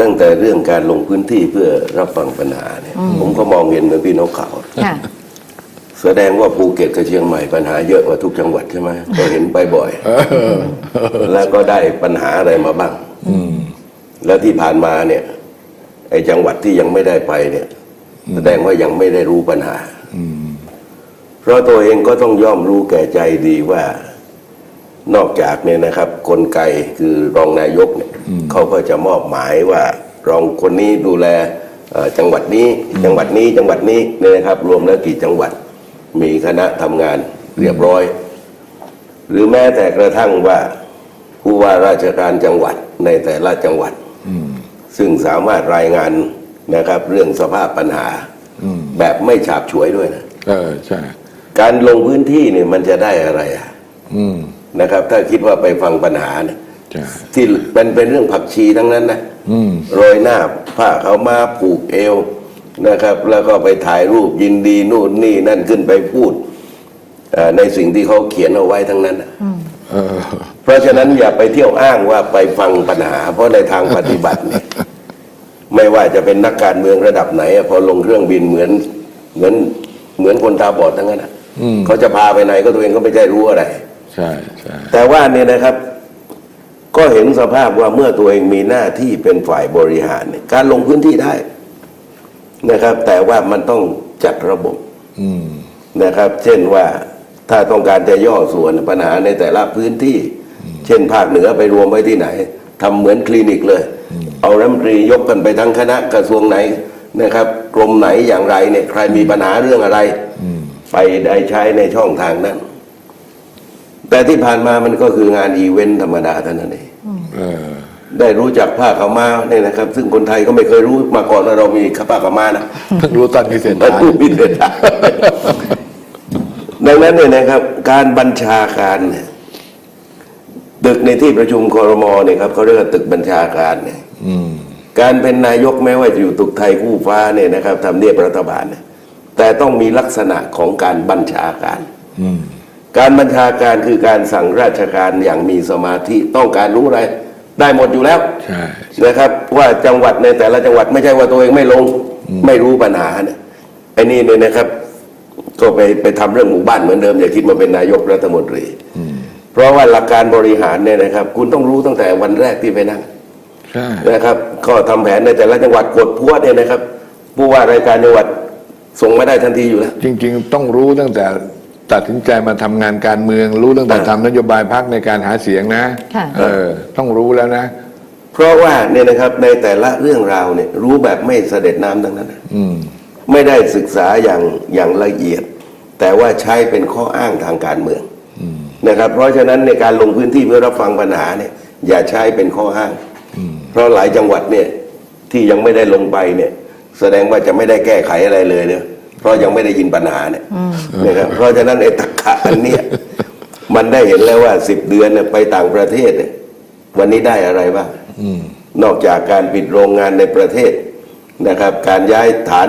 ตั้งแต่เรื่องการลงพื้นที่เพื่อรับฟังปัญหาเนี่ย ผมก็มองเห็นเหมือนพี่นกเขาค่ะ แสดงว่าภูเก็ตกับเชียงใหม่ปัญหาเยอะกว่าทุกจังหวัดใช่ไหมก็เห็นไปบ่อย แล้วก็ได้ปัญหาอะไรมาบ้างแล้วที่ผ่านมาเนี่ยไอ้จังหวัดที่ยังไม่ได้ไปเนี่ย แสดงว่ายังไม่ได้รู้ปัญหาเพราะตัวเองก็ต้องย่อมรู้แก่ใจดีว่า นอกจากเนี่ยนะครับกลไกคือรองนายกเนี่ยเขาก็จะมอบหมายว่ารองคนนี้ดูแลเอ่อจังหวัดนี้จังหวัดนี้จังหวัดนี้เนี่ยนะครับ รวมแล้วกี่จังหวัดมีคณะทำงานเรียบร้อย หรือแม้แต่กระทั่งว่าผู้ว่าราชการจังหวัดในแต่ละจังหวัดซึ่งสามารถรายงานนะครับ เรื่องสภาพปัญหาแบบไม่ฉาบฉวยด้วยนะเออใช่การลงพื้นที่เนี่ยมันจะได้อะไรอะอืม นะครับ ถ้าคิดว่าไปฟังปัญหาเนี่ยใช่ที่เป็นเป็นเรื่องผักชีทั้งนั้นนะอืมโรยหน้าผ้าเขาวมาผูกเอวนะครับ แล้วก็ไปถ่ายรูปยินดีนู่นนี่นั่นขึ้นไปพูดเอ่อในสิ่งที่เขาเขียนเอาไว้ทั้งนั้นน่ะเออเพราะฉะนั้นอย่าไปเที่ยวอ้างว่าไปฟังปัญหา เพราะในทางปฏิบัติเนี่ยไม่ว่าจะเป็นนักการเมืองระดับไหนอะพอลงเครื่องบินเหมือนเหมือนเหมือนคนตาบอดทั้งนั้นอะเขาจะพาไปไหนก็ตัวเองก็ไม่ใช่รู้อะไร ใช่ใช่แต่ว่าเนี่ยนะครับ ก็เห็นสภาพว่าเมื่อตัวเองมีหน้าที่เป็นฝ่ายบริหารเนี่ยการลงพื้นที่ได้นะครับ แต่ว่ามันต้องจัดระบบอืมนะครับ เช่นว่าถ้าต้องการจะย่อส่วนปัญหาในแต่ละพื้นที่ เช่นภาคเหนือไปรวมไว้ที่ไหนทำเหมือนคลินิกเลย เอารัฐมนตรียกกันไปทั้งคณะกระทรวงไหนนะครับกรมไหนอย่างไรเนี่ยใครมีปัญหาเรื่องอะไร ไปได้ใช้ในช่องทางนั้น แต่ที่ผ่านมามันก็คืองานอีเวนต์ธรรมดาเท่านั้นเองเออได้รู้จักผ้าขาวม้าเนี่ยนะครับ ซึ่งคนไทยก็ไม่เคยรู้มาก่อนว่าเรามีผ้าขาวม้านะเพิ่งรู้ตอนมีเศรษมันฐาผู้พิเศษดังนั้นเนี่ยนะครับ การบัญชาการเนี่ยตึกในที่ประชุมคอรมอเนี่ยครับเขาเรียกว่าตึกบัญชาการเนี่ยอืมการเป็นนายกแม้ว่าจะอยู่ตึกไทยคู่ฟ้าเนี่ยนะครับทำเนียบรัฐบาลเนี่ยแต่ต้องมีลักษณะของการบัญชาการ อืม การบัญชาการคือการสั่งราชการอย่างมีสมาธิต้องการรู้อะไร ได้หมดอยู่แล้วใช่นะครับ ว่าจังหวัดในแต่ละจังหวัดไม่ใช่ว่าตัวเองไม่ลง ไม่รู้ปัญหาเนี่ยไอ้นี่เนี่ยนะครับ ก็ไปไปทำเรื่องหมู่บ้านเหมือนเดิมอย่าคิดมาเป็นนายกรัฐมนตรีเพราะว่าหลักการบริหารเนี่ยนะครับ คุณต้องรู้ตั้งแต่วันแรกที่ไปนั่งใช่นะครับ ก็ทำแผนในแต่ละจังหวัดกดพวดเนี่ยนะครับผู้ว่ารายการจังหวัดส่งมาได้ทันทีอยู่แล้วจริง ๆ ต้องรู้ตั้งแต่ ตัดสินใจมาทำงานการเมือง รู้ตั้งแต่อ่าทำนโยบายพรรคในการหาเสียงนะค่ะ เออ ต้องรู้แล้วนะ เพราะว่าเนี่ยนะครับในแต่ละเรื่องราวเนี่ยรู้แบบไม่เสด็จน้ำทั้งนั้นนะอืม ไม่ได้ศึกษาอย่างอย่างละเอียด แต่ว่าใช้เป็นข้ออ้างทางการเมืองนะครับ เพราะฉะนั้นในการลงพื้นที่เพื่อรับฟังปัญหาเนี่ยอย่าใช้เป็นข้ออ้าง เพราะหลายจังหวัดเนี่ยที่ยังไม่ได้ลงไปเนี่ย แสดงว่าจะไม่ได้แก้ไขอะไรเลยเนี่ย เพราะยังไม่ได้ยินปัญหาเนี่ยนะครับเพราะฉะนั้นไอ้ตะกะอันเนี้ยมันได้เห็นแล้วว่าสิบเดือนเนี่ยไปต่างประเทศเนี่ยวันนี้ได้อะไรบ้างนอกจากการปิดโรงงานในประเทศนะครับ การย้ายฐาน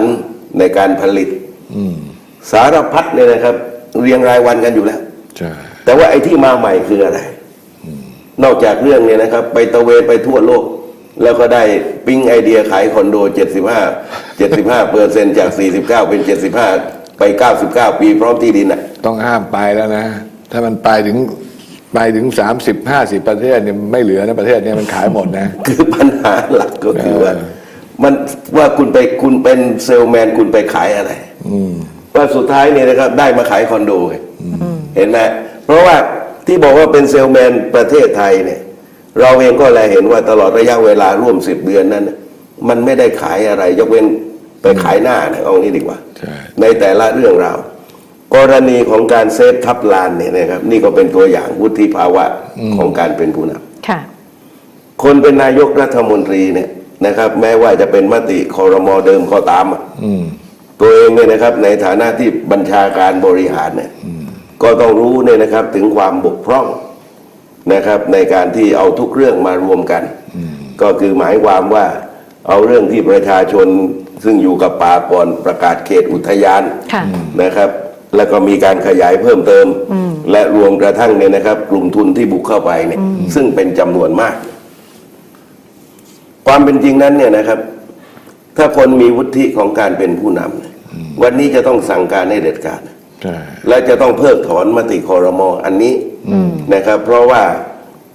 ในการผลิตอืมสารพัดเนี่ยนะครับ เรียงรายวันกันอยู่แล้วใช่แต่ว่าไอ้ที่มาใหม่คืออะไร นอกจากเรื่องเนี่ยนะครับ ไปตะเวนไปทั่วโลก แล้วก็ได้ปิ้งไอเดียขายคอนโด 75 75เปอร์เซ็นจาก 49 เป็น 75 ไป 99 ปีพร้อมที่ดินอะต้องห้ามไปแล้วนะ ถ้ามันไปถึงไปถึงสามสิบห้าสิบประเทศเนี่ยไม่เหลือนะประเทศเนี่ยมันขายหมดนะ คือปัญหาหลักก็คือว่าเออมันว่าคุณไปคุณเป็นเซลแมนคุณไปขายอะไรอืมว่าสุดท้ายเนี่ยนะครับได้มาขายคอนโดไงเห็นไหมเพราะว่าที่บอกว่าเป็นเซลแมนประเทศไทยเนี่ย เราเองก็แลเห็นว่าตลอดระยะเวลาร่วมสิบเดือนนั้นน่ะมันไม่ได้ขายอะไร ยกเว้นไปขายหน้านะเอางี้ดีกว่าใช่ในแต่ละเรื่องราวกรณีของการเซฟทับลานเนี่ยนะครับ นี่ก็เป็นตัวอย่างวุฒิภาวะของการเป็นผู้นำค่ะ คนเป็นนายกรัฐมนตรีเนี่ยนะครับ แม้ว่าจะเป็นมติคอรมอเดิมก็ตามอะอืมตัวเองเนี่ยนะครับ ในฐานะที่บัญชาการบริหารเนี่ยก็ต้องรู้เนี่ยนะครับ ถึงความบกพร่อง นะครับ ในการที่เอาทุกเรื่องมารวมกัน ก็คือหมายความว่าเอาเรื่องที่ประชาชนซึ่งอยู่กับป่าก่อนประกาศเขตอุทยานค่ะนะครับ แล้วก็มีการขยายเพิ่มเติม และรวมกระทั่งเนี่ยนะครับ กลุ่มทุนที่บุกเข้าไปเนี่ยซึ่งเป็นจำนวนมากไปความเป็นจริงนั้นเนี่ยนะครับ ถ้าคนมีวุฒิของการเป็นผู้นำเนี่ยวันนี้จะต้องสั่งการให้เด็ดขาดใช่ และจะต้องเพิกถอนมติคอรมออันนี้นะครับ เพราะว่า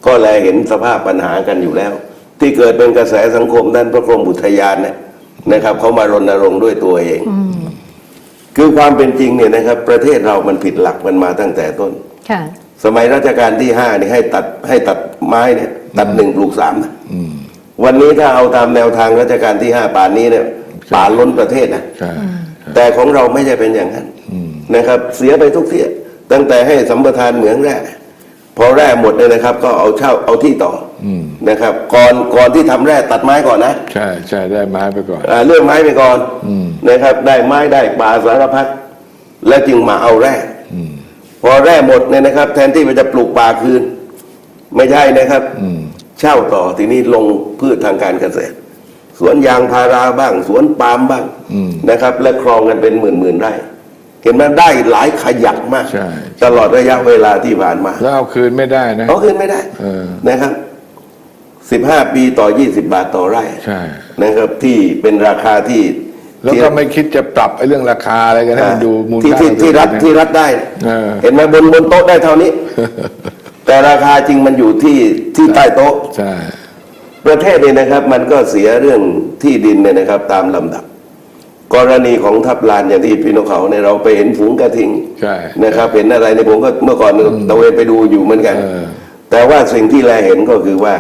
ก็แลเห็นสภาพปัญหากันอยู่แล้ว ที่เกิดเป็นกระแสสังคมด้านพระกรมอุทยานเนี่ยนะครับเขามารณรงค์ด้วยตัวเอง คือความเป็นจริงเนี่ยนะครับ ประเทศเรามันผิดหลักมันมาตั้งแต่ต้นค่ะสมัยรัชกาลที่ห้านี่ให้ตัดให้ตัดไม้เนี่ย ตัดหนึ่งปลูกสามนะวันนี้ถ้าเอาตามแนวทางรัชกาลที่ห้าป่านนี้เนี่ยป่าล้นประเทศนะใช่แต่ของเราไม่ใช่เป็นอย่างนั้น นะครับ เสียไปทุกเสียตั้งแต่ให้สัมปทานเหมืองแร่พอแร่หมดเลยนะครับ ก็เอาเช่าเอาที่ต่ออนะครับ ก่อนก่อนที่ทำแร่ตัดไม้ก่อนนะใช่ใช่ได้ไม้ไปก่อนอ่าเรื่องไม้ไปก่อนนะครับ ได้ไม้ได้ป่าสารพัดแล้วจึงมาเอาแร่พอแร่หมดเนี่ยนะครับ แทนที่มันจะปลูกป่าคืน ไม่ใช่นะครับเช่าต่อทีนี้ลงพืชทางการเกษตร สวนยางพาราบ้าง สวนปาล์มบ้างนะครับ และครองกันเป็นหมื่นหมื่นๆไร่ เห็นไหมได้หลายขยักมาก ใช่ ตลอดระยะเวลาที่ผ่านมาแล้วเอาคืนไม่ได้นะ เอาคืนไม่ได้เออ นะครับสิบห้าปีต่อยี่สิบาทต่อไร่ใช่ นะครับ ที่เป็นราคาที่แล้วที่ก็ไม่คิดจะปรับไอ้เรื่องราคาอะไรกันให้มันดูมูลที่ค่าที่ที่รัฐนะที่รัฐได้เออ เห็นไหมบนบนโต๊ะได้เท่านี้ แต่ราคาจริงมันอยู่ที่ที่ใต้โต๊ะ ใช่ ประเทศเนี่ยนะครับ มันก็เสียเรื่องที่ดินเนี่ยนะครับ ตามลำดับ กรณีของทับลานอย่างที่พี่นกเขาเนี่ยเราไปเห็นฝูงกระทิงใช่นะครับเห็นอะไรเนี่ยผมก็เมื่อก่อนตะเวนไปดูอยู่เหมือนกันเออแต่ว่าสิ่งที่แลเห็นก็คือว่า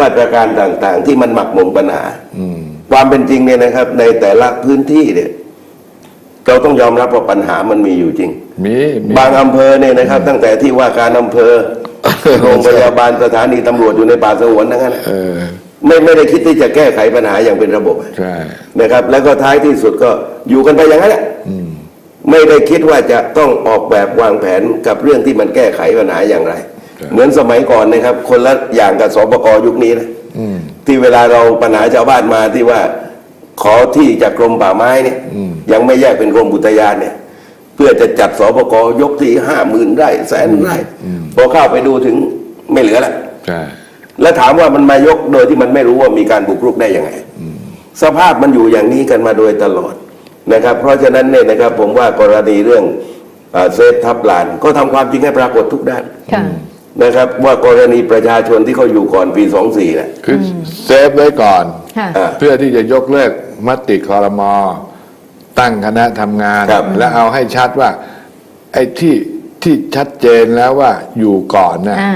มาตรการต่างๆ ที่มันหมักหมมปัญหาอืมความเป็นจริงเนี่ยนะครับ ในแต่ละพื้นที่เนี่ยเราต้องยอมรับว่าปัญหามันมีอยู่จริงมีมีบางอำเภอเนี่ยนะครับ ตั้งแต่ที่ว่าการอำเภอโรงพยาบาลสถานีตำรวจอยู่ในป่าสงวนทั้งนั้นเออ ไม่ไม่ได้คิดที่จะแก้ไขปัญหาอย่างเป็นระบบใช่นะครับ แล้วก็ท้ายที่สุดก็อยู่กันไปอย่างนั้นแหละไม่ได้คิดว่าจะต้องออกแบบวางแผนกับเรื่องที่มันแก้ไขปัญหาอย่างไร เหมือนสมัยก่อนนะครับ คนละอย่างกับสปกยุคนี้นะอืมที่เวลาเราปัญหาชาวบ้านมาที่ว่าขอที่จากกรมป่าไม้เนี่ยยังไม่แยกเป็นกรมอุทยานเนี่ย เพื่อจะจัดสปกยกที่ห้าหมื่นไร่แสนไร่พอเข้าไปดูถึงไม่เหลือละใช่ แล้วถามว่ามันมายกโดยที่มันไม่รู้ว่ามีการบุกรุกได้ยังไง สภาพมันอยู่อย่างนี้กันมาโดยตลอดนะครับ เพราะฉะนั้นเนี่ยนะครับผมว่ากรณีเรื่องเอ่อเซฟทับลาน ก็ทำความจริงให้ปรากฏทุกด้านค่ะนะครับว่ากรณีประชาชนที่เขาอยู่ก่อนปีสองสี่นะคือเซฟไว้ก่อนค่ะอ่าเพื่อที่จะยกเลิกมติคอรมอตั้งคณะทำงานครับและเอาให้ชัดว่า ไอ้ที่ที่ชัดเจนแล้วว่าอยู่ก่อนนะอ่า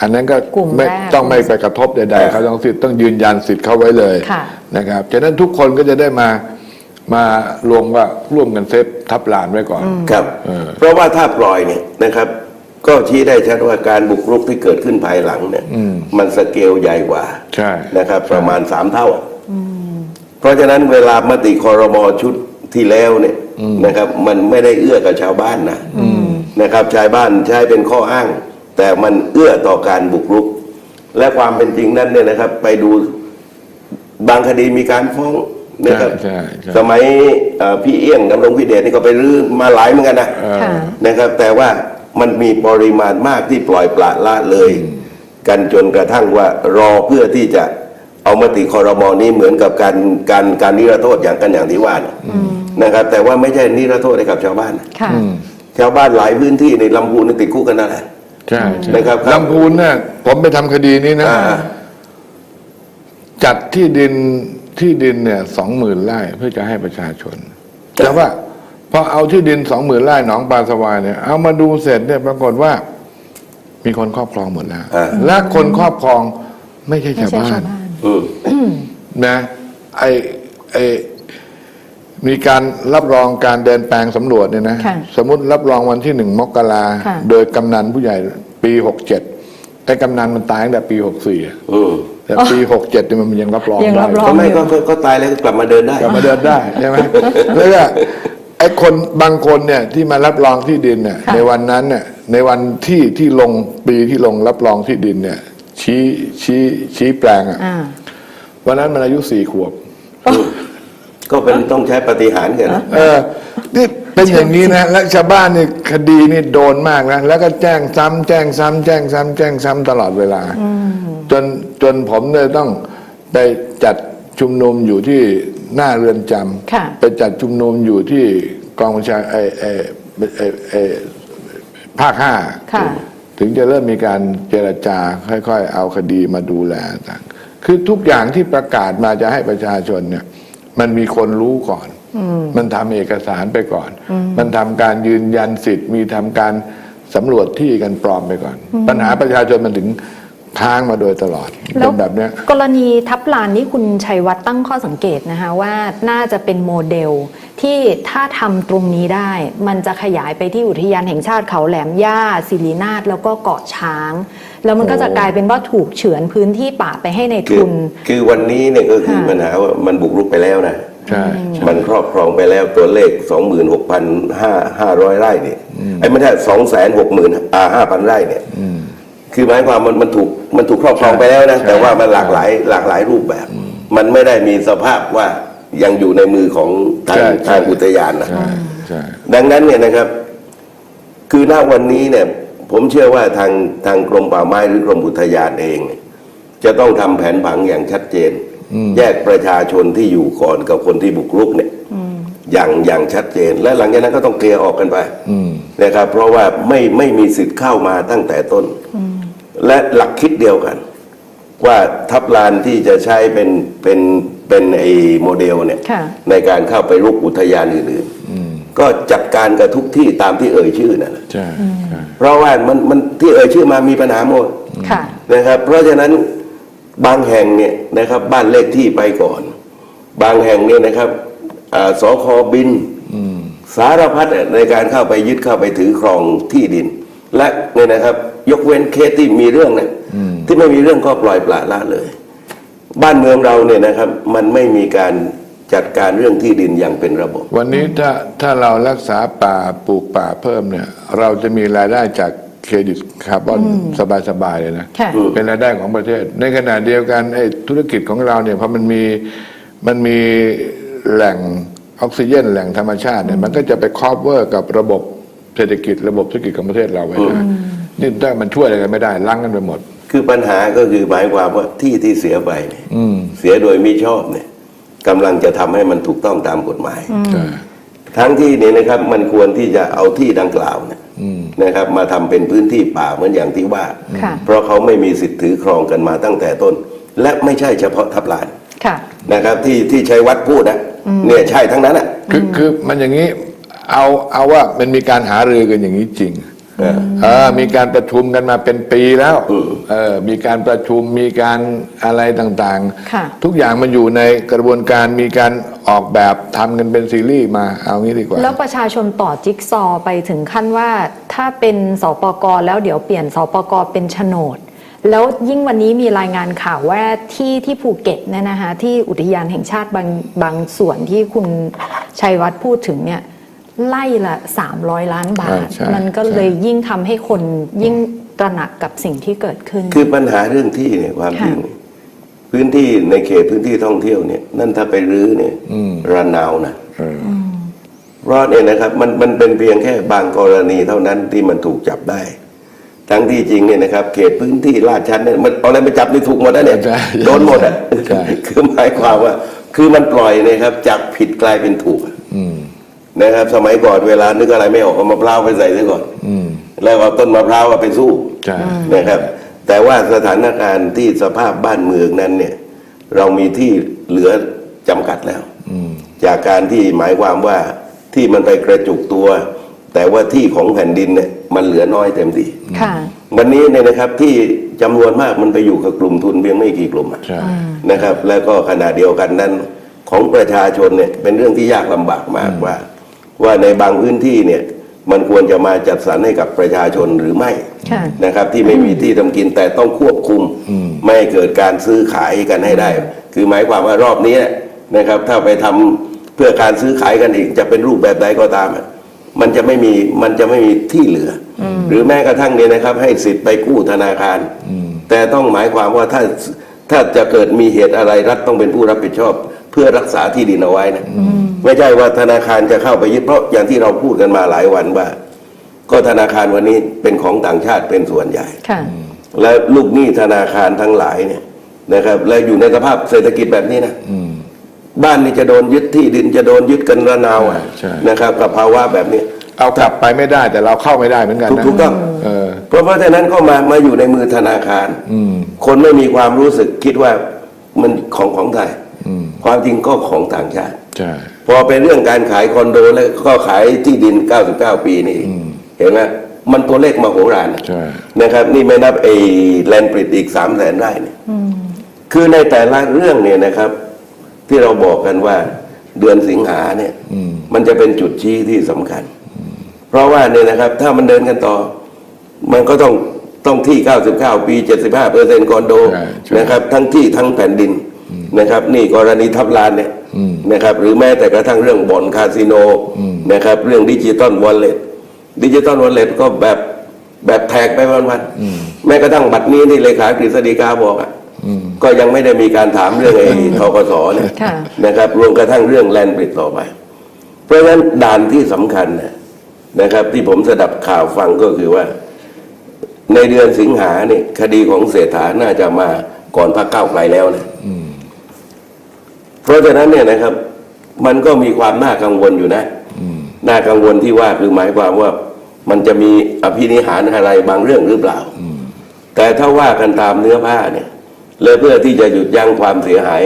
อันนั้นก็กลุ่มไม่แรกต้องไม่ไปกระทบใดอ่าๆเขาต้องสิทธิ์ต้องยืนยันสิทธิ์เขาไว้เลยค่ะ นะครับฉะนั้นทุกคนก็จะได้มามาลงว่าร่วมกันเซฟทับลานไว้ก่อน ครับ เออ เพราะว่าถ้าปล่อยเนี่ยนะครับ ก็ชี้ได้ชัดว่าการบุกรุกที่เกิดขึ้นภายหลังเนี่ยมันสเกลใหญ่กว่าใช่นะครับ ประมาณสามเท่าอะเพราะฉะนั้นเวลามติคอรมอชุดที่แล้วเนี่ยนะครับ มันไม่ได้เอื้อกับชาวบ้านนะนะครับชาวบ้านใช้เป็นข้ออ้าง แต่มันเอื้อต่อการบุกรุก และความเป็นจริงนั้นเนี่ยนะครับ ไปดูบางคดีมีการฟ้องนะครับใช่ใช่สมัยเอ่อพี่เอี้ยงดำรงพิเดชนี่ก็ไปรื้อมาหลายเหมือนกันนะค่ะ นะครับ แต่ว่ามันมีปริมาณมากที่ปล่อยปละละเลย กันจนกระทั่งว่ารอเพื่อที่จะเอามติคอรมอนี้เหมือนกับการการการนิรโทษอย่างกันอย่างที่ว่านะนะครับ แต่ว่าไม่ใช่นิรโทษให้กับชาวบ้านนะค่ะ ชาวบ้านหลายพื้นที่ในลำพูนนี่ติดคุกกันนั่นแหละ ใช่ใช่นะครับ ลำพูนเนี่ยผมไปทำคดีนี้นะ อ่าจัดที่ดินที่ดินเนี่ยสองหมื่นไร่เพื่อจะให้ประชาชน แต่ว่าพอเอาที่ดินสองหมื่นไร่หนองปลาสวายเนี่ยเอามาดูเสร็จเนี่ยปรากฏว่า มีคนครอบครองหมดแล้ว อ่า และคนครอบครองไม่ใช่ไม่ชาวใช่บ้าชาน วบ้าน อืม นะไอไอ มีการรับรองการเดินแปลงสำรวจเนี่ยนะค่ะสมมติรับรองวันที่หนึ่งมกราค่ะ โดยกำนันผู้ใหญ่ปีหกเจ็ดไอ้กำนันมันตายตั้งแต่ปีหกสี่อืมแต่ปีหกเจ็ดเนี่ยมันยังรับรองยังได้รับรอง ก็ไม่ก็ก็ก็ตายแล้วก็กลับมาเดินได้ กลับมาเดินได้ใช่ไหมแล้วก็ไอ้คนบางคนเนี่ยที่มารับรองที่ดินเนี่ยค่ะ ในวันนั้นเนี่ยในวันที่ที่ลงปีที่ลงรับรองที่ดินเนี่ย ชี้ชี้ชี้แปลงอะอ่า วันนั้นมันอายุสี่ขวบ ก็เป็นต้องใช้ปฏิหารย์กันนะเออนี่เป็นอย่างนี้นะและชาวบ้านนี่คดีนี่โดนมากนะแล้วก็แจ้งซ้ำแจ้งซ้ำแจ้งซ้ำแจ้งซ้ำตลอดเวลาจนจนผมเนี่ยต้องไปจัดชุมนุมอยู่ที่หน้าเรือนจำค่ะ ไปจัดชุมนุมอยู่ที่กองบัญชาไอไอไอไอภาคห้า ค่ะ ถึงจะเริ่มมีการเจรจาค่อยๆ เอาคดีมาดูแลต่างคือทุกอย่างที่ประกาศมาจะให้ประชาชนเนี่ย มันมีคนรู้ก่อน มันทำเอกสารไปก่อน มันทำการยืนยันสิทธิ์ มีทำการสำรวจที่กันปลอมไปก่อน ปัญหาประชาชนมันถึงค้างมาโดยตลอดแล้เป็วนแบบเนี้ยกรณีทับลานนี่คุณชัยวัฒน์ตั้งข้อสังเกตนะคะว่าน่าจะเป็นโมเดล ที่ถ้าทำตรงนี้ได้ มันจะขยายไปที่อุทยานแห่งชาติเขาแหลมย่าสิรินาถแล้วก็เกาะช้าง แล้วมันก็จะกลายเป็นว่าถูกเฉือนพื้นที่ป่าไปให้ในคือทุน คือวันนี้เนี่ยก็คือค่ะปัญหาว่ามันบุกรุกไปแล้วนะใช่ใช่มันครอบครองไปแล้วตัวเลข 26,500 ไร่เนี่ยไอ้ไม่ใช่260,000อ่า5,000 ไร่เนี่ยคือหมายความมันมันถูกมันถูกครอบครองไปแล้วนะใช่แต่ว่ามันหลากหลายหลากหลายรูปแบบ มันไม่ได้มีสภาพว่า ยังอยู่ในมือของทางใช่ใช่ ทางอุทยานนะใช่ใช่ ดังนั้นเนี่ยนะครับ คือณวันนี้เนี่ย ผมเชื่อว่าทางทางกรมป่าไม้หรือกรมอุทยานเองเนี่ยจะต้องทำแผนผังอย่างชัดเจน แยกประชาชนที่อยู่ก่อนกับคนที่บุกรุกเนี่ยอย่างอย่างชัดเจน และหลังจากนั้นก็ต้องเคลียร์ออกกันไปนะครับ เพราะว่าไม่ไม่มีสิทธิ์เข้ามาตั้งแต่ต้น และหลักคิดเดียวกัน ว่าทับลานที่จะใช้เป็นเป็น เป็นไอ้โมเดลเนี่ยค่ะในการเข้าไปรุกอุทยานอื่นๆก็จัดการกับทุกที่ตามที่เอ่ยชื่อนั่นแหละใช่ใช่เพราะว่ามันมันที่เอ่ยชื่อมามีปัญหาหมดค่ะนะครับ เพราะฉะนั้นบางแห่งเนี่ยนะครับบ้านเลขที่ไปก่อน บางแห่งเนี่ยนะครับอาสคบินสารพัดในการเข้าไปยึดเข้าไปถือครองที่ดิน และเนี่ยนะครับ ยกเว้นเคสที่มีเรื่องเนี่ยที่ไม่มีเรื่องก็ปล่อยปละละเลย บ้านเมืองเราเนี่ยนะครับ มันไม่มีการจัดการเรื่องที่ดินอย่างเป็นระบบ วันนี้ถ้าถ้าเรารักษาป่าปลูกป่าเพิ่มเนี่ย เราจะมีรายได้จากเครดิตคาร์บอนสบายๆเลยนะ ค่ะ เป็นรายได้ของประเทศ ในขณะเดียวกันไอ้ธุรกิจของเราเนี่ยพอมันมีมันมีแหล่งออกซิเจนแหล่งธรรมชาติเนี่ยมันก็จะไปครอบเวอร์กับระบบเศรษฐกิจระบบธุรกิจของประเทศเราไว้นะนี่ถ้ามันช่วยอะไรกันไม่ได้ล้างกันไปหมด คือปัญหาก็คือหมายความว่าที่ที่เสียไปเนี่ยอืมเสียโดยมิชอบเนี่ยกำลังจะทำให้มันถูกต้องตามกฎหมายใช่ทั้งที่เนี่ยนะครับมันควรที่จะเอาที่ดังกล่าวเนี่ยนะครับ มาทำเป็นพื้นที่ป่าเหมือนอย่างที่ว่าค่ะเพราะเขาไม่มีสิทธิ์ถือครองกันมาตั้งแต่ต้น และไม่ใช่เฉพาะทับลานค่ะนะครับ ที่ที่ชัยวัดพูดนะเนี่ยใช่ทั้งนั้นอะคือคือมันอย่างนี้เอาเอาว่ามันมีการหารือกันอย่างนี้จริง เออเออมีการประชุมกันมาเป็นปีแล้วอืมเออมีการประชุมมีการอะไรต่างค่ะทุกอย่างมันอยู่ในกระบวนการมีการออกแบบทำกันเป็นซีรีส์มาเอางี้ดีกว่า แล้วประชาชนต่อจิ๊กซอว์ไปถึงขั้นว่าถ้าเป็นสปกแล้วเดี๋ยวเปลี่ยนสปกเป็นโฉนดแล้วยิ่งวันนี้มีรายงานข่าวว่าที่ที่ภูเก็ตเนี่ยนะคะที่อุทยานแห่งชาติบางบางส่วนที่คุณชัยวัฒน์พูดถึงเนี่ย ไล่ละ 300 ล้านบาทอ่าใช่ มันก็ใช่เลยยิ่งทำให้คนยิ่งตระหนักกับสิ่งที่เกิดขึ้น คือปัญหาเรื่องที่เนี่ยความจริงเนี่ยพื้นที่ในเขตพื้นที่ท่องเที่ยวเนี่ย นั่นถ้าไปรื้อเนี่ยระนาวนะ เออ เพราะเนี่ยนะครับมันมันเป็นเพียงแค่บางกรณีเท่านั้นที่มันถูกจับได้ ทั้งที่จริงเนี่ยนะครับ เขตพื้นที่ลาดชันเนี่ยมันเอาอะไรไปจับนี่ถูกหมดนะเนี่ยใช่โดนหมดอะใช่ คือหมายความว่า คือมันปล่อยนะครับจากผิดกลายเป็นถูกอะ นะครับ สมัยก่อนเวลานึกอะไรไม่ออกเอามะพร้าวไปใส่ซะก่อนแล้วเอาต้นมะพร้าวเอาไปสู้ใช่นะครับ แต่ว่าสถานการณ์ที่สภาพบ้านเมืองนั้นเนี่ย เรามีที่เหลือจำกัดแล้วจากการที่หมายความว่าที่มันไปกระจุกตัว แต่ว่าที่ของแผ่นดินเนี่ยมันเหลือน้อยเต็มทีค่ะวันนี้เนี่ยนะครับที่จำนวนมากมันไปอยู่กับกลุ่มทุนเพียงไม่กี่กลุ่มอะใช่นะครับ แล้วก็ขณะเดียวกันนั้น ของประชาชนเนี่ยเป็นเรื่องที่ยากลำบากมากว่า ว่าในบางพื้นที่เนี่ยมันควรจะมาจัดสรรให้กับประชาชนหรือไม่ค่ะนะครับ ที่ไม่มีที่ทำกินแต่ต้องควบคุมไม่ให้เกิดการซื้อขายกันให้ได้ คือหมายความว่ารอบนี้นะครับ ถ้าไปทำเพื่อการซื้อขายกันอีกจะเป็นรูปแบบใดก็ตามอะมันจะไม่มีมันจะไม่มีที่เหลืออหรือแม้กระทั่งเนี่ยนะครับ ให้สิทธิ์ไปกู้ธนาคาร แต่ต้องหมายความว่าถ้าถ้าจะเกิดมีเหตุอะไรรัฐต้องเป็นผู้รับผิดชอบ เพื่อรักษาที่ดินเอาไว้นะไม่ใช่ว่าธนาคารจะเข้าไปยึดเพราะอย่างที่เราพูดกันมาหลายวันว่า ก็ธนาคารวันนี้เป็นของต่างชาติเป็นส่วนใหญ่ค่ะและลูกหนี้ธนาคารทั้งหลายเนี่ยนะครับ แล้วอยู่ในสภาพเศรษฐกิจแบบนี้นะอืมบ้านนี่จะโดนยึดที่ดินจะโดนยึดกันระนาวอะใช่นะครับกับภาวะแบบนี้เอากลับไปไม่ได้แต่เราเข้าไม่ได้เหมือนกันถูกนะถูกต้องเออเพราะเพราะฉะนั้นก็มามาอยู่ในมือธนาคารอืมคนไม่มีความรู้สึกคิดว่ามันของของไทยอืม ความจริงก็ของต่างชาติใช่พอเป็นเรื่องการขายคอนโดแล้วก็ขายที่ดิน 99 ปีนี่อืมเห็นไหมมันตัวเลขมโหฬารใช่นะครับ นี่ไม่นับไอ้แลนด์ปริดอีก3 0 0แสนไร่เนี่ยคือในแต่ละเรื่องเนี่ยนะครับ ที่เราบอกกันว่าเดือนสิงหาเนี่ยอืมมันจะเป็นจุดชี้ที่สำคัญ เพราะว่าเนี่ยนะครับ ถ้ามันเดินกันต่อ มันก็ต้องต้องที่ 99 ปี 75เปอร์เซ็นต์คอนโดใช่ใช่นะครับ ทั้งที่ทั้งแผ่นดิน นะครับ นี่กรณีทับลานเนี่ยอืมนะครับ หรือแม้แต่กระทั่งเรื่องบ่อนคาสิโนอืมนะครับ เรื่องดิจิตอลวอลเล็ตดิจิตอลวอลเล็ตก็แบบแบบแทกไปวันๆแม้กระทั่งบัตรนี้นี่เลขากฤษฎีกาบอกอะอืมก็ยังไม่ได้มีการถามเรื่องไอ้ทกสเนี่ยค่ะนะครับ รวมกระทั่งเรื่องแลนด์บริดต่อไป เพราะฉะนั้นด่านที่สำคัญนะนะครับ ที่ผมสดับข่าวฟังก็คือว่า ในเดือนสิงหาเนี่ยคดีของเศรษฐาน่าจะมาก่อนพรรคก้าวไกลแล้วนะ เพราะฉะนั้นเนี่ยนะครับมันก็มีความน่ากังวลอยู่นะน่ากังวลที่ว่าคือหมายความว่ามันจะมีอภินิหารอะไรบางเรื่องหรือเปล่า แต่ถ้าว่ากันตามเนื้อผ้าเนี่ยและเพื่อที่จะหยุดยั้งความเสียหาย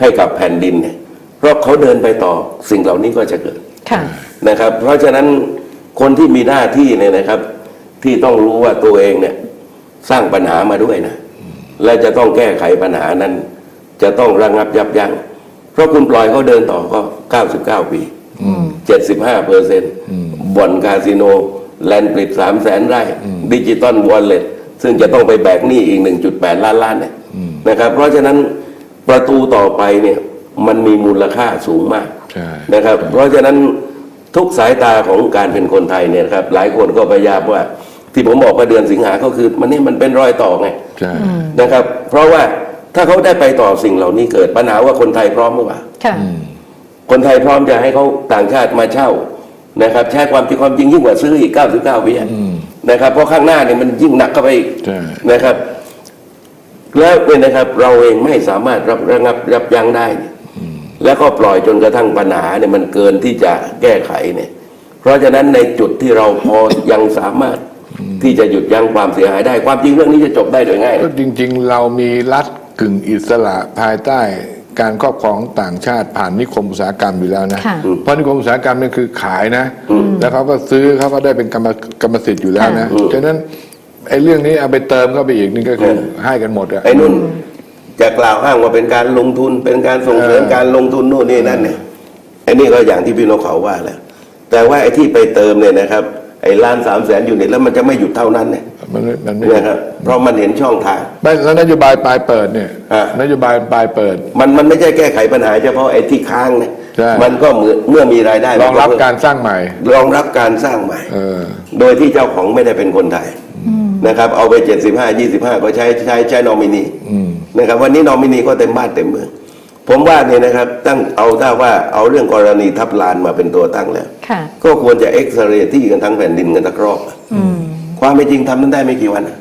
ให้กับแผ่นดินเนี่ยเพราะเขาเดินไปต่อสิ่งเหล่านี้ก็จะเกิดค่ะนะครับ เพราะฉะนั้นคนที่มีหน้าที่เนี่ยนะครับ ที่ต้องรู้ว่าตัวเองเนี่ยสร้างปัญหามาด้วยนะและจะต้องแก้ไขปัญหานั้น จะต้องระงับยับยั้งเพราะคุณปล่อยเขาเดินต่อก็ 99 ปี75เปอร์เซ็นต์บ่อนคาสิโน แลนด์ปริด3แสนไร่ ดิจิตอลวอลเล็ตซึ่งจะต้องไปแบกหนี้อีก 1.8 ล้านล้านเนี่ยนะครับ เพราะฉะนั้นประตูต่อไปเนี่ยมันมีมูลค่าสูงมากใช่นะครับ เพราะฉะนั้นทุกสายตาของการเป็นคนไทยเนี่ยนะครับ หลายคนก็พยายามว่า ที่ผมบอกว่าเดือนสิงหาก็คือ มันนี่มันเป็นรอยต่อไงใช่นะครับ เพราะว่า ถ้าเขาได้ไปต่อสิ่งเหล่านี้เกิดปัญหาว่าคนไทยพร้อมหรือเปล่าค่ะคนไทยพร้อมจะให้เขาต่างชาติมาเช่านะครับใช้ความจริงความจริงยิ่งกว่าซื้ออีก 99ปีอะนะครับเพราะข้างหน้าเนี่ยมันยิ่งหนักเข้าไปอีกใช่นะครับ แล้วเนี่ยนะครับ เราเองไม่สามารถรับระงับยับยั้งได้เนี่ยแล้วก็ปล่อยจนกระทั่งปัญหาเนี่ยมันเกินที่จะแก้ไขเนี่ย เพราะฉะนั้นในจุดที่เราพอยังสามารถที่จะหยุดยั้งความเสียหายได้ ความจริงเรื่องนี้จะจบได้โดยง่ายก็จริง ๆ เรามีรัฐกึ่งอิสระภายใต้การครอบครองต่างชาติผ่านนิคมอุตสาหกรรมอยู่แล้วนะ ค่ะเพราะนิคมอุตสาหกรรมนี่คือขายนะ แล้วเขาก็ซื้อเขาก็ได้เป็นกรรมกรรมสิทธิ์อยู่แล้วนะอืมฉะนั้นไอ้เรื่องนี้เอาไปเติมเข้าไปอีกนี่ก็คือให้กันหมดอะ ไอ้นุ่นจะกล่าวอ้างว่าเป็นการลงทุนเป็นการส่งเสริมเออ การลงทุนนู่นนี่นั่นเนี่ยไอ้นี่ก็อย่างที่พี่นกเขาว่าแหละแต่ว่าไอ้ที่ไปเติมเนี่ยนะครับ ไอ้ล้านสามแสนยูนิตแล้วมันจะไม่หยุดเท่านั้นเนี่ยมันไม่มันไม่นะครับเพราะมันเห็นช่องทางไม่แล้วนโยบายปลายเปิดเนี่ยอะนโยบายปลายเปิด มันมันไม่ใช่แก้ไขปัญหาเฉพาะไอ้ที่ค้างเนี่ยใช่มันก็เหมือนเมื่อมีรายได้รองรับการสร้างใหม่รองรับการสร้างใหม่เออโดยที่เจ้าของไม่ได้เป็นคนไทยนะครับ เอาไปเจ็ดสิบห้ายี่สิบห้าก็ใช้ใช้ใช้นอมินีอืมนะครับวันนี้นอมินีก็เต็มบ้านเต็มเมือง ผมว่าเนี่ยนะครับตั้งเอาถ้าว่าเอาเรื่องกรณีทับลานมาเป็นตัวตั้งแล้วค่ะก็ควรจะเอ็กซเรย์ที่กันทั้งแผ่นดินกันตะรอบความเป็นจริงทำนั้นได้ไม่กี่วันนะ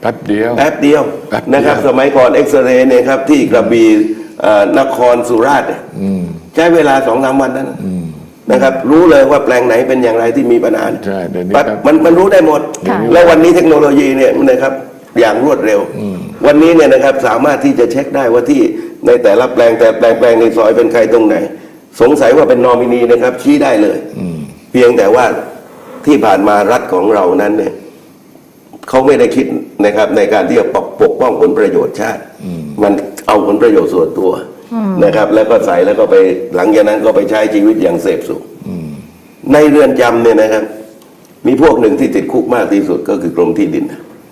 แป๊บเดียวแป๊บเดียวแป๊บเดียวนะครับ สมัยก่อนเอ็กซเรย์เนี่ยครับ ที่กระบี่เอ่อนครสุราษฎร์เนี่ยอืมใช้เวลาสองสามวันนั้นนะครับ รู้เลยว่าแปลงไหนเป็นอย่างไรที่มีปัญหาใช่เดี๋ยวนี้ปั๊บครับมันมันรู้ได้หมดค่ะแล้ววันนี้เทคโนโลยีเนี่ยนะครับ อย่างรวดเร็ว วันนี้เนี่ยนะครับสามารถที่จะเช็คได้ว่าที่ในแต่ละแปลงแต่แปลงแปลงในซอยเป็นใครตรงไหน สงสัยว่าเป็นนอมินีนะครับ ชี้ได้เลยเพียงแต่ว่าที่ผ่านมารัฐของเรานั้นเนี่ยเขาไม่ได้คิดนะครับในการที่จะปกปกป้องผลประโยชน์ชาติ มันเอาผลประโยชน์ส่วนตัวนะครับ แล้วก็ใส่แล้วก็ไปหลังจากนั้นก็ไปใช้ชีวิตอย่างเสพสุขในเรือนจำเนี่ยนะครับ มีพวกหนึ่งที่ติดคุกมากที่สุดก็คือกรมที่ดิน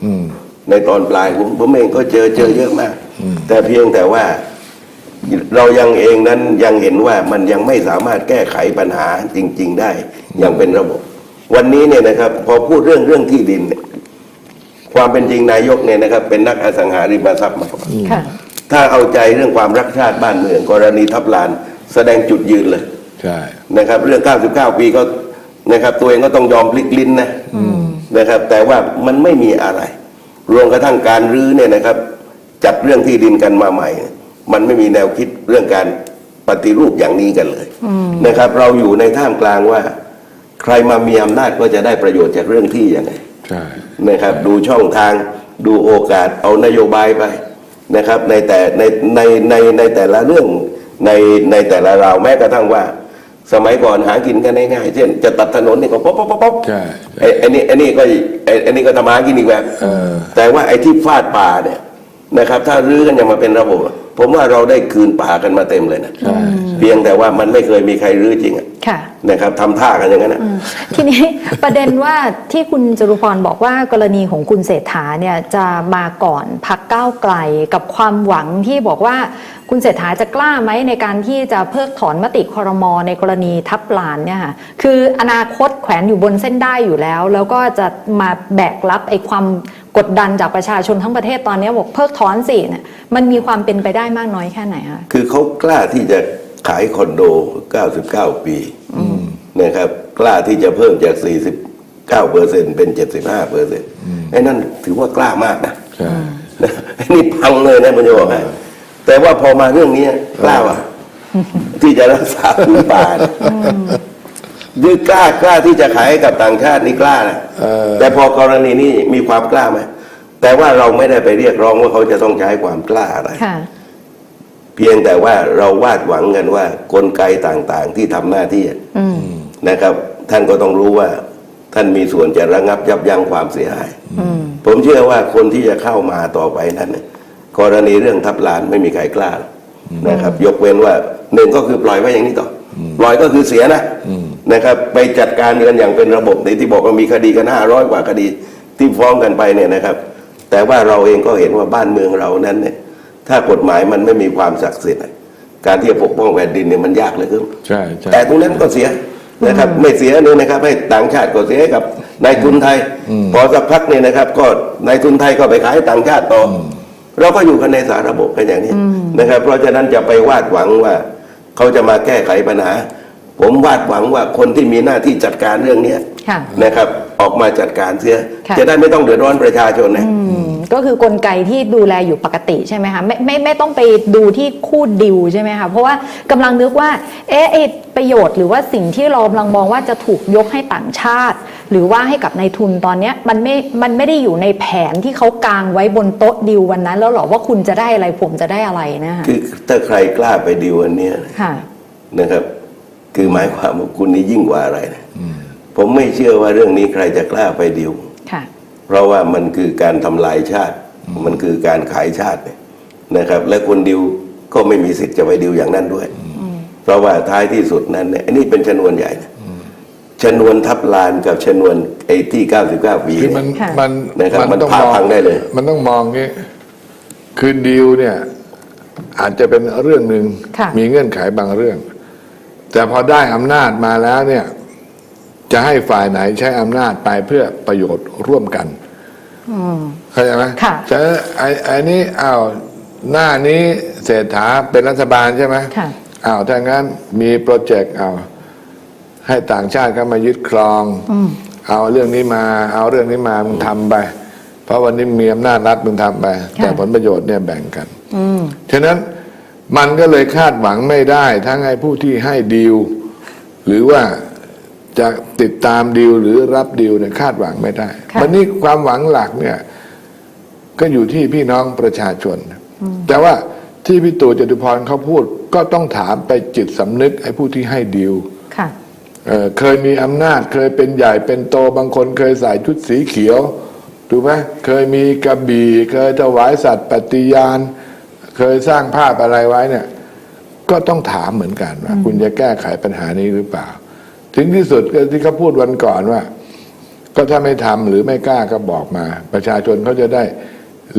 อืม ในตอนปลายผมผมเองก็เจอเจอเยอะมาก แต่เพียงแต่ว่าเรายังเองนั้นยังเห็นว่ามันยังไม่สามารถแก้ไขปัญหาจริง ๆ ได้อย่างเป็นระบบ วันนี้เนี่ยนะครับ พอพูดเรื่องเรื่องที่ดินเนี่ยความเป็นจริงนายกเนี่ยนะครับ เป็นนักอสังหาริมทรัพย์มาก่อนค่ะถ้าเอาใจเรื่องความรักชาติบ้านเมือง กรณีทับลาน แสดงจุดยืนเลยใช่นะครับ เรื่อง 99 ปีก็นะครับ ตัวเองก็ต้องยอมพลิกลิ้นนะนะครับ แต่ว่ามันไม่มีอะไร รวมกระทั่งการรื้อเนี่ยนะครับ จัดเรื่องที่ดินกันมาใหม่ มันไม่มีแนวคิดเรื่องการปฏิรูปอย่างนี้กันเลยนะครับ เราอยู่ในท่ามกลางว่า ใครมามีอำนาจก็จะได้ประโยชน์จากเรื่องที่ยังไงใช่นะครับ ดูช่องทางดูโอกาสเอานโยบายไปนะครับ ในแต่ในในในในแต่ละเรื่องในในแต่ละราวแม้กระทั่งว่า สมัยก่อนหากินกันง่ายๆเช่น จะตัดถนนนี่ก็ป๊อปป๊อปป๊อปป๊อปใช่ ไอ้ไอ้นี่ไอ้นี่ก็ไอ้ไอ้นี่ก็ทำมาหากินอีกแบบ เออ แต่ว่าไอ้ที่ฟาดป่าเนี่ยนะครับ ถ้ารื้อกันอย่างมาเป็นระบบอะ ผมว่าเราได้คืนป่ากันมาเต็มเลยนะใช่เพียงแต่ว่ามันไม่เคยมีใครรื้อจริงอะค่ะนะครับทำท่ากันอย่างนั้นนะทีนี้ประเด็นว่าที่คุณจรุพรบอกว่ากรณีของคุณเศรษฐาเนี่ยจะมาก่อนพักก้าวไกลกับความหวังที่บอกว่าคุณเศรษฐาจะกล้าไหมในการที่จะเพิกถอนมติคอรมอในกรณีทับลานเนี่ยค่ะคืออนาคตแขวนอยู่บนเส้นได้อยู่แล้ว แล้วก็จะมาแบกรับไอ้ความ กดดันจากประชาชนทั้งประเทศตอนนี้บอกเพิกถอนสิเนี่ยมันมีความเป็นไปได้มากน้อยแค่ไหนคะคือเขากล้าที่จะขายคอนโด 99 ปีนะครับ กล้าที่จะเพิ่มจาก 49เปอร์เซ็นเป็น 75เปอร์เซ็นไอ้นั่นถือว่ากล้ามากนะใช่นะไอ้นี่พังเลยนะมันจะบอกให้แต่ว่าพอมาเรื่องนี้กล้าว่ะที่จะรักษาพื้นป่าเนี่ย คือกล้ากล้าที่จะขายให้กับต่างชาตินี่กล้านะเออ แต่พอกรณีนี้มีความกล้าไหมแต่ว่าเราไม่ได้ไปเรียกร้องว่าเขาจะต้องใช้ความกล้าอะไร ค่ะ เพียงแต่ว่าเราวาดหวังกันว่ากลไกต่างๆที่ทำหน้าที่อืม นะครับ ท่านก็ต้องรู้ว่า ท่านมีส่วนจะระงับยับยั้งความเสียหาย อืม ผมเชื่อว่าคนที่จะเข้ามาต่อไปนั้นเนี่ยกรณีเรื่องทับลานไม่มีใครกล้าหรอกนะครับ ยกเว้นว่าหนึ่งก็คือปล่อยไว้อย่างนี้ต่ออปล่อยก็คือเสียนะ นะครับไปจัดการกันอย่างเป็นระบบในที่บอกว่ามีคดีกันห้าร้อยกว่าคดีที่ฟ้องกันไปเนี่ยนะครับ แต่ว่าเราเองก็เห็นว่าบ้านเมืองเรานั้นเนี่ยถ้ากฎหมายมันไม่มีความศักดิ์สิทธิ์อะการที่จะปกป้องแผ่นดินเนี่ยมันยากเหลยครับใช่ใช่แต่ตรงนั้นก็เสียนะครับ ไม่เสียเลยนะครับ ให้ต่างชาติก็เสียให้กับนายทุนไทย พอสักพักเนี่ยนะครับ ก็นายทุนไทยก็ไปขายให้ต่างชาติต่ออเราก็อยู่กันในสาระบบกันอย่างนี้นะครับ เพราะฉะนั้นจะไปวาดหวังว่า เขาจะมาแก้ไขปัญหา ผมวาดหวังว่าคนที่มีหน้าที่จัดการเรื่องเนี้ยค่ะ นะครับ ออกมาจัดการเสียค่ะ จะได้ไม่ต้องเดือดร้อนประชาชนนะ อืมก็คือกลไกที่ดูแลอยู่ปกติใช่ไหมคะไม่ไม่ไม่ต้องไปดูที่คู่ดิวใช่ไหมคะเพราะว่ากำลังนึกว่าเอ๊ะไอ้ประโยชน์หรือว่าสิ่งที่เรากำลังมองว่าจะถูกยกให้ต่างชาติ หรือว่าให้กับนายทุนตอนเนี้ยมันไม่มันไม่ได้อยู่ในแผนที่เขากางไว้บนโต๊ะดิววันนั้น แล้วหรอว่าคุณจะได้อะไรผมจะได้อะไรนะคะคือถ้าใครกล้าไปดีลวันเนี้ยค่ะ นะครับ คือหมายความว่าคุณนี่ยิ่งกว่าอะไรนะผมไม่เชื่อว่าเรื่องนี้ใครจะกล้าไปดิวค่ะเพราะว่ามันคือการทำลายชาติ มันคือการขายชาติเนี่ยนะครับ และคนดิวก็ไม่มีสิทธิ์จะไปดิวอย่างนั้นด้วย เพราะว่าท้ายที่สุดนั้นเนี่ยอันนี้เป็นชนวนใหญ่นะชนวนทับลานกับชนวนไอ้ที่ 99ปีคือเนี่มันยค่ะมันนะครับมันต้องพามองพังได้เลย มันต้องมองงี้คือดีลเนี่ย อาจจะเป็นเรื่องหนึ่งค่ะมีเงื่อนไขบางเรื่อง แต่พอได้อำนาจมาแล้วเนี่ยจะให้ฝ่ายไหนใช้อำนาจไปเพื่อประโยชน์ร่วมกันอืมเข้าใจไหมค่ะจะไอ้ไอ้นี้อ้าวหน้านี้เศรษฐาเป็นรัฐบาลใช่ไหมค่ะอ้าวถ้างั้นมีโปรเจกต์อ้าวให้ต่างชาติเข้ามายึดครองเอาเรื่องนี้มา เอาเรื่องนี้มามึงทำไป เพราะวันนี้มีอำนาจรัฐมึงทำไป แต่ผลประโยชน์เนี่ยแบ่งกันอืมฉะนั้น มันก็เลยคาดหวังไม่ได้ ทั้งไอ้ผู้ที่ให้ดีล หรือว่าจะติดตามดีลหรือรับดีลเนี่ยคาดหวังไม่ได้ ค่ะ วันนี้ความหวังหลักเนี่ย ก็อยู่ที่พี่น้องประชาชน แต่ว่าที่พี่ตู่จตุพรเขาพูด ก็ต้องถามไปจิตสำนึกไอ้ผู้ที่ให้ดีล ค่ะ เอ่อเคยมีอำนาจเคยเป็นใหญ่เป็นโตบางคนเคยใส่ชุดสีเขียวถูกไหมเคยมีกระบี่เคยถวายสัตว์ปฏิญาณ เคยสร้างภาพอะไรไว้เนี่ย ก็ต้องถามเหมือนกันว่า คุณจะแก้ไขปัญหานี้หรือเปล่า ถึงที่สุดก็ที่เขาพูดวันก่อนว่า ก็ถ้าไม่ทำหรือไม่กล้าก็บอกมา ประชาชนเขาจะได้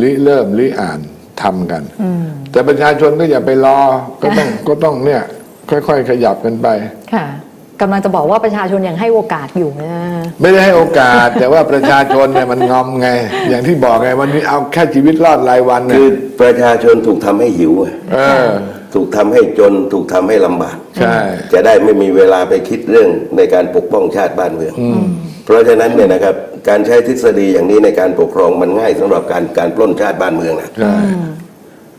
ริเริ่มริอ่านทำกัน แต่ประชาชนก็อย่าไปรอก็ต้องก็ต้องเนี่ย ค่อย ๆ ขยับกันไปค่ะ กำลังจะบอกว่าประชาชนยังให้โอกาสอยู่นะไม่ได้ให้โอกาส แต่ว่าประชาชนเนี่ยมันงอมไง อย่างที่บอกไงวันนี้เอาแค่ชีวิตรอดรายวันเนี่คืยอประชาชนถูกทำให้หิวอะเออถูกทำให้จนถูกทำให้ลำบากใช่จะได้ไม่มีเวลาไปคิดเรื่องในการปกป้องชาติบ้านเมืองเพราะฉะนั้นเนี่ยนะครับการใช้ทฤษฎีอย่างนี้ในการปกครองมันง่ายสำหรับการการปล้นชาติบ้านเมืองนะใช่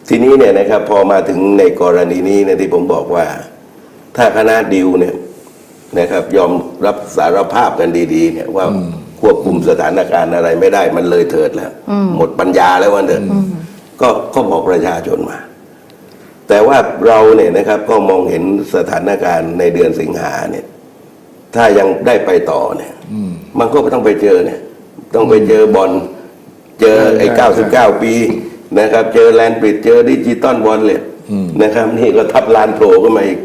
ทีนี้เนี่ยนะครับพอมาถึงในกรณีนี้เนี่ยที่ผมบอกว่า ถ้าคณะดิวเนี่ย นะครับ ยอมรับสารภาพกันดีๆเนี่ยว่าควบคุมสถานการณ์อะไรไม่ได้มันเลยเถิดแล้ว หมดปัญญาแล้ววันเดินก็ก็บอกประชาชนมา แต่ว่าเราเนี่ยนะครับก็มองเห็นสถานการณ์ในเดือนสิงหาเนี่ย ถ้ายังได้ไปต่อเนี่ยมันก็ต้องไปเจอเนี่ย ต้องไปเจอบอลเจอไอ้ใช่เก้าใช่สิบเก้าปีนะครับ เจอแลนด์บริดจ์เจอดิจิตอลบอลเลยนะครับ นี่ก็ทับลานโผล่ขึ้นมาอีก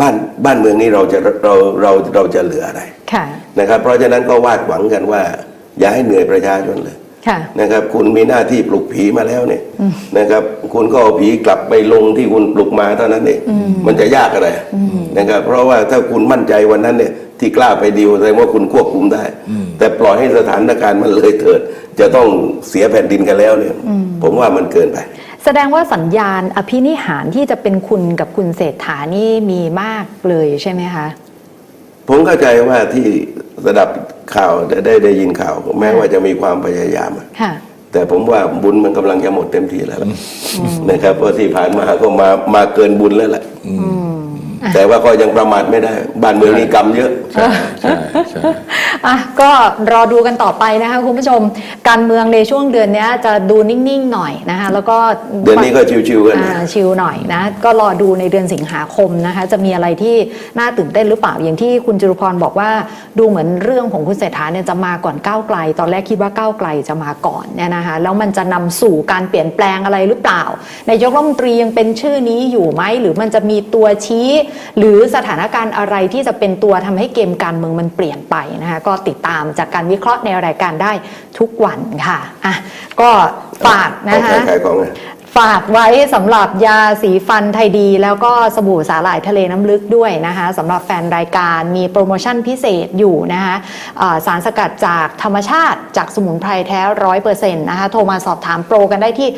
บ้านบ้านเมืองนี้เราจะเราเราเราจะเหลืออะไรค่ะนะครับเพราะฉะนั้นก็วาดหวังกันว่า อย่าให้เหนื่อยประชาชนเลยค่ะนะครับ คุณมีหน้าที่ปลุกผีมาแล้วเนี่ยนะครับ คุณก็เอาผีกลับไปลงที่คุณปลุกมาเท่านั้นเองมันจะยากอะไรนะครับ เพราะว่าถ้าคุณมั่นใจวันนั้นเนี่ยที่กล้าไปดีลแสดงว่าคุณควบคุมได้ แต่ปล่อยให้สถานการณ์มันเลยเถิด จะต้องเสียแผ่นดินกันแล้วเนี่ย ผมว่ามันเกินไป แสดงว่าสัญญาณอภินิหารที่จะเป็นคุณกับคุณเศรษฐานี่มีมากเลยใช่ไหมคะผมเข้าใจว่าที่ระดับข่าวได้ได้ได้ยินข่าว แม้ว่าจะมีความพยายามอะค่ะแต่ผมว่าบุญมันกำลังจะหมดเต็มทีแล้วล่ะนะครับเพราะที่ผ่านมาก็มามาเกินบุญแล้วแหละ แต่ว่าก็ยังประมาทไม่ได้ บ้านเมืองนี้กรรมเยอะ ใช่ใช่ใช่อะก็รอดูกันต่อไปนะคะคุณผู้ชมการเมืองในช่วงเดือนเนี้ยจะดูนิ่งๆหน่อยนะคะแล้วก็เดือนนี้ก็ชิวๆกันอ่าชิลหน่อยนะก็รอดูในเดือนสิงหาคมนะคะจะมีอะไรที่น่าตื่นเต้นหรือเปล่าอย่างที่คุณจรุพรบอกว่าดูเหมือนเรื่องของคุณเศรษฐาเนี่ยจะมาก่อนก้าวไกล ตอนแรกคิดว่าก้าวไกลจะมาก่อนเนี่ยนะคะแล้วมันจะนำสู่การเปลี่ยนแปลงอะไรหรือเปล่านายกรัฐมนตรียังเป็นชื่อนี้อยู่ไหมหรือมันจะมีตัวชี้หรือสถานการณ์อะไรที่จะเป็นตัวทำให้เกมการเมืองมันเปลี่ยนไปนะคะก็ติดตามจากการวิเคราะห์ในรายการได้ทุกวันค่ะอะก็ฝากนะคะ ฝากไว้สำหรับยาสีฟันไทยดี แล้วก็สบู่สาหร่ายทะเลน้ำลึกด้วยนะคะสำหรับแฟนรายการมีโปรโมชั่นพิเศษอยู่นะคะสารสกัดจากธรรมชาติจากสมุนไพรแท้ร้อยเปอร์เซ็นต์นะคะโทรมาสอบถามโปรกันได้ที่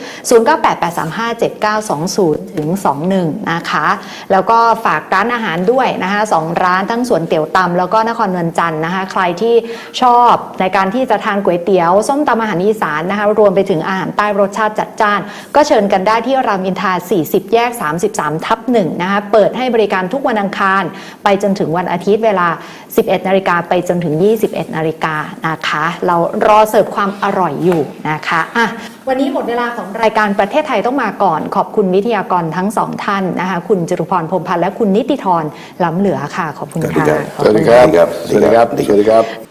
0988357920ถึง21 นะคะ แล้วก็ฝากร้านอาหารด้วยนะคะสองร้านทั้งสวนเตี๋ยวตำแล้วก็นครเมืองจันทร์นะคะใครที่ชอบในการที่จะทานก๋วยเตี๋ยว ส้มตำอาหารอีสานนะคะรวมไปถึงอาหารใต้รสชาติจัดจ้าน ก็เชิญกันได้ที่รามอินทรา 40 แยก 33 ทับ1นะคะ เปิดให้บริการทุกวันอังคาร ไปจนถึงวันอาทิตย์เวลา 11 นาฬิกาไปจนถึง 21 นาฬิกานะคะ เรารอเสิร์ฟความอร่อยอยู่นะคะอะวันนี้หมดเวลาของรายการประเทศไทยต้องมาก่อน ขอบคุณวิทยากรทั้งสองท่านนะคะ คุณจรุพรพรหมพันธ์และคุณนิติธรล้ำเหลือค่ะ ขอบคุณสวัสดีค่ะครับสวัสดีครับ สวัสดีครับ สวัสดีครับสวัสดีครับ